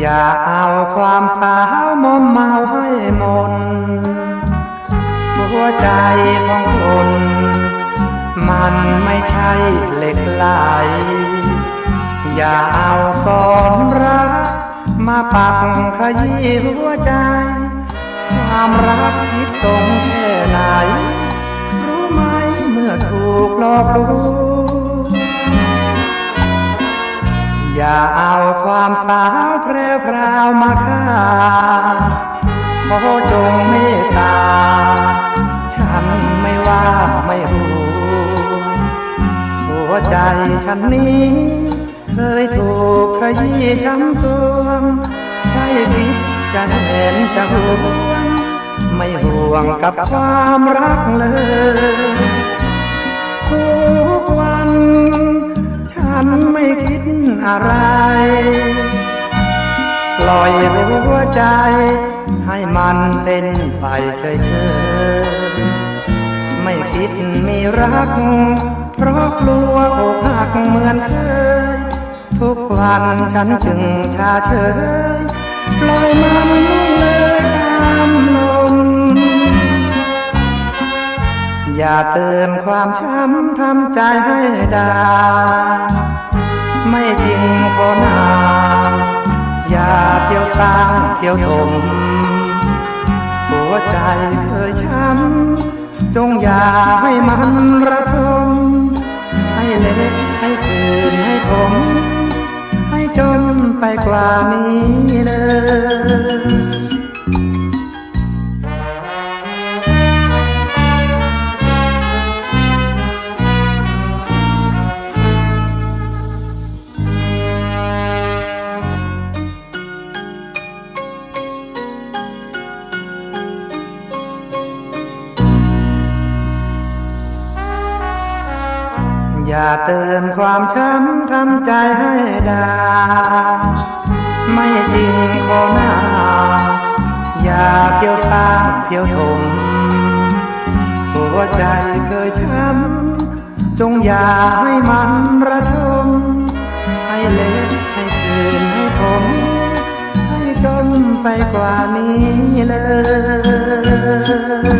อย่าเอาความสาวมอมเมาให้มน หัวใจของคนมันไม่ใช่เหล็กไหล อย่าเอาสอนรัก มาปักขยี้หัวใจ ความรักคิดตรงแค่ไหน รู้ไหมเมื่อถูกหลอกลวงอย่าาความสาวแพรวพราวมาฆ่าขอจงเมตตา ฉันไม่ว่าไม่รู้ หัวใจฉันนี้ เคยถูกขยี้ช้ำสวงใช่คิดจะเห็นจะห่วงไม่ห่วงกับความรักเลยทุกวัน ฉันไม่คิดอะไร ล่อยหัวใจ ให้มันเต้นไปเฉยๆไม่คิดมีรัก เพราะกลัวอกหักเหมือนเคย ทุกวันฉันจึงชาเฉยปล่อยมันเลยตามลมอย่าเติมความช้ำทำใจให้ดา ไม่จริงขอนานา เที่ยวสร้างเที่ยวถมหัวใจเคยช้ำจงอย่าให้มันระทมให้เล็กให้คืนให้ขมให้จมไปกว่านี้เลย อย่าเติมความช้ำทำใจให้ดา ไม่จริงขอหน้า อย่าเที่ยวสร้างเที่ยวถมหัวใจเคยช้ำจงอย่าให้มันระทมให้เละให้คืนให้ขมให้จนไปกว่านี้เลย